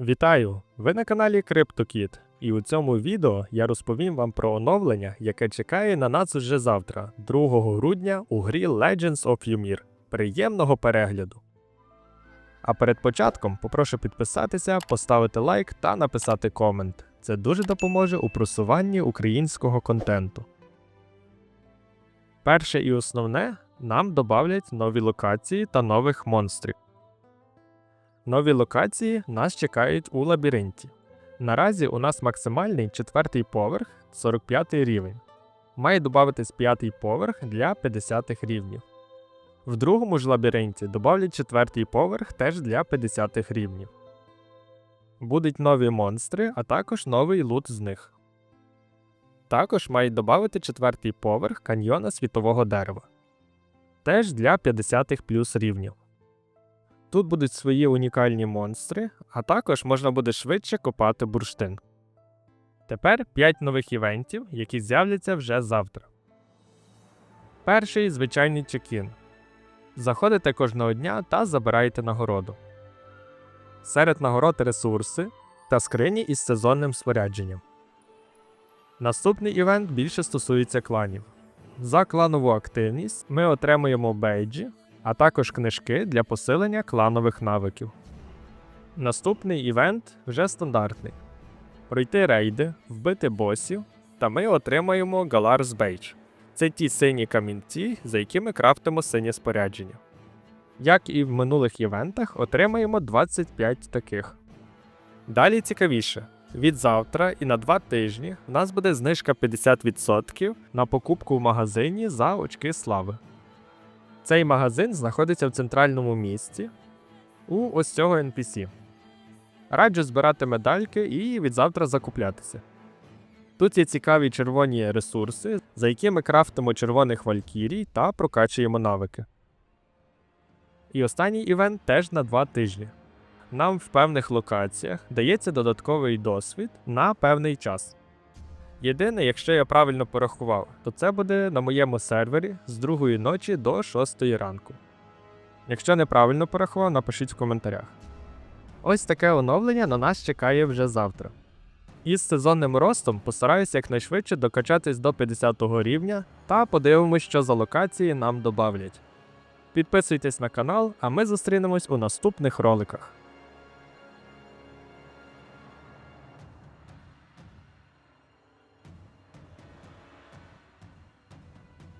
Вітаю! Ви на каналі CryptoKid, і у цьому відео я розповім вам про оновлення, яке чекає на нас уже завтра, 2 грудня, у грі Legends of Ymir. Приємного перегляду! А перед початком попрошу підписатися, поставити лайк та написати комент. Це дуже допоможе у просуванні українського контенту. Перше і основне нам добавлять нові локації та нових монстрів. Нові локації нас чекають у лабіринті. Наразі у нас максимальний четвертий поверх 45 рівень. Має додатись п'ятий поверх для 50 рівнів. В другому ж лабіринті додавлять четвертий поверх теж для 50 рівнів. Будуть нові монстри, а також новий лут з них. Також мають додати четвертий поверх каньйона світового дерева. Теж для 50 плюс рівнів. Тут будуть свої унікальні монстри, а також можна буде швидше копати бурштин. Тепер 5 нових івентів, які з'являться вже завтра. Перший звичайний чекін. Заходите кожного дня та забираєте нагороду. Серед нагород ресурси та скрині із сезонним спорядженням. Наступний івент більше стосується кланів. За кланову активність ми отримуємо бейджі, а також книжки для посилення кланових навиків. Наступний івент вже стандартний: пройти рейди, вбити босів, та ми отримаємо Galar's Badge. Це ті сині камінці, за якими крафтимо синє спорядження. Як і в минулих івентах, отримаємо 25 таких. Далі цікавіше. Від завтра і на 2 тижні в нас буде знижка 50% на покупку в магазині за очки слави. Цей магазин знаходиться в центральному місті у ось цього NPC. Раджу збирати медальки і від завтра закуплятися. Тут є цікаві червоні ресурси, за якими крафтимо червоних валькірій та прокачуємо навики. І останній івент теж на 2 тижні. Нам в певних локаціях дається додатковий досвід на певний час. Єдине, якщо я правильно порахував, то це буде на моєму сервері з 2 ночі до 6 ранку. Якщо неправильно порахував, напишіть в коментарях. Ось таке оновлення на нас чекає вже завтра. Із сезонним ростом постараюся якнайшвидше докачатись до 50 рівня та подивимось, що за локації нам добавлять. Підписуйтесь на канал, а ми зустрінемось у наступних роликах.